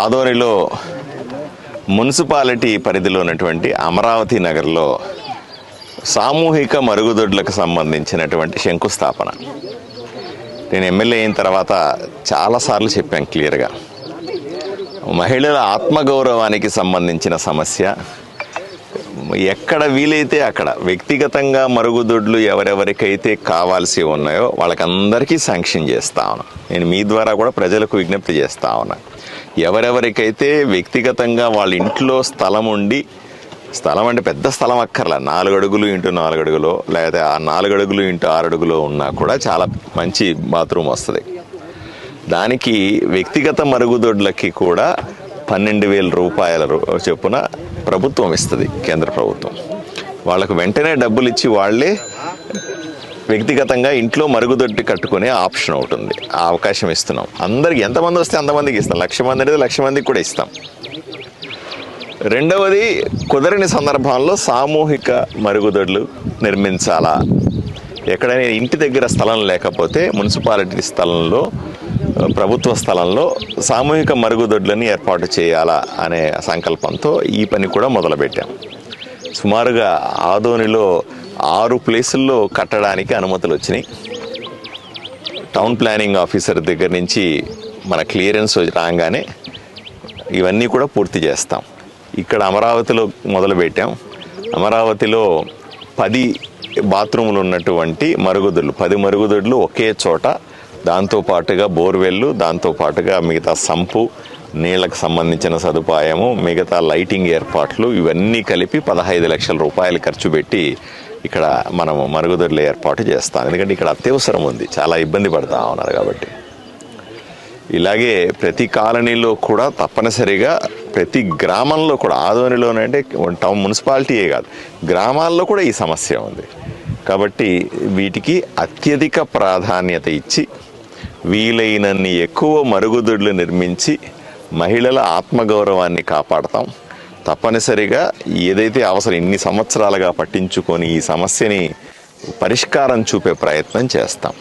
ఆదోనిలో మున్సిపాలిటీ పరిధిలో ఉన్నటువంటి అమరావతి నగర్లో సామూహిక మరుగుదొడ్లకు సంబంధించినటువంటి శంకుస్థాపన. నేను ఎమ్మెల్యే అయిన తర్వాత చాలాసార్లు చెప్పాను క్లియర్గా. మహిళల ఆత్మగౌరవానికి సంబంధించిన సమస్య. ఎక్కడ వీలైతే అక్కడ వ్యక్తిగతంగా మరుగుదొడ్లు ఎవరెవరికైతే కావాల్సి ఉన్నాయో వాళ్ళకందరికీ శాంక్షన్ చేస్తా ఉన్నా. నేను మీ ద్వారా కూడా ప్రజలకు విజ్ఞప్తి చేస్తా ఉన్నా. ఎవరెవరికైతే వ్యక్తిగతంగా వాళ్ళ ఇంట్లో స్థలం ఉండి స్థలం అంటే పెద్ద స్థలం అక్కర్లా నాలుగు అడుగులు ఇంటూ నాలుగు అడుగులో లేకపోతే ఆ నాలుగు అడుగులు ఇంటూ ఆరు అడుగులో ఉన్నా కూడా చాలా మంచి బాత్రూమ్ వస్తుంది. దానికి వ్యక్తిగత మరుగుదొడ్లకి కూడా పన్నెండు వేల రూపాయల చొప్పున ప్రభుత్వం ఇస్తుంది కేంద్ర ప్రభుత్వం. వాళ్ళకు వెంటనే డబ్బులు ఇచ్చి వాళ్ళే వ్యక్తిగతంగా ఇంట్లో మరుగుదొడ్డి కట్టుకునే ఆప్షన్ ఒకటి ఉంది. ఆ అవకాశం ఇస్తున్నాం. అందరికి ఎంతమంది వస్తే అంతమందికి ఇస్తాం. లక్ష మంది అనేది లక్ష మందికి కూడా ఇస్తాం. రెండవది కుదరని సందర్భంలో సామూహిక మరుగుదొడ్లు నిర్మించాలా? ఎక్కడైనా ఇంటి దగ్గర స్థలం లేకపోతే మున్సిపాలిటీ స్థలంలో ప్రభుత్వ స్థలంలో సామూహిక మరుగుదొడ్లని ఏర్పాటు చేయాలా అనే సంకల్పంతో ఈ పని కూడా మొదలుపెట్టాం. సుమారుగా ఆదోనిలో ఆరు ప్లేసుల్లో కట్టడానికి అనుమతులు వచ్చినాయి టౌన్ ప్లానింగ్ ఆఫీసర్ దగ్గర నుంచి మన క్లియరెన్స్ రాగానే ఇవన్నీ కూడా పూర్తి చేస్తాం. ఇక్కడ అమరావతిలో మొదలుపెట్టాం. అమరావతిలో పది బాత్రూములు ఉన్నటువంటి మరుగుదొడ్లు పది మరుగుదొడ్లు ఒకే చోట దాంతో పాటుగా బోర్వెల్లు దాంతో పాటుగా మిగతా సంపు నీళ్ళకు సంబంధించిన సదుపాయము మిగతా లైటింగ్ ఏర్పాట్లు ఇవన్నీ కలిపి పదహైదు లక్షల రూపాయలు ఖర్చు పెట్టి ఇక్కడ మనము మరుగుదొడ్లు ఏర్పాటు చేస్తాం. ఎందుకంటే ఇక్కడ అత్యవసరం ఉంది. చాలా ఇబ్బంది పడతా ఉన్నారు కాబట్టి. ఇలాగే ప్రతి కాలనీలో కూడా తప్పనిసరిగా ప్రతి గ్రామంలో కూడా ఆదోనిలోనే అంటే టౌన్ మున్సిపాలిటీయే కాదు గ్రామాల్లో కూడా ఈ సమస్య ఉంది. కాబట్టి వీటికి అత్యధిక ప్రాధాన్యత ఇచ్చి వీలైనన్ని ఎక్కువ మరుగుదొడ్లు నిర్మించి మహిళల ఆత్మగౌరవాన్ని కాపాడతాం. తప్పనిసరిగా ఏదైతే అవసరం ఇన్ని సంవత్సరాలుగా పట్టించుకొని ఈ సమస్యని పరిష్కారం చూపే ప్రయత్నం చేస్తాం.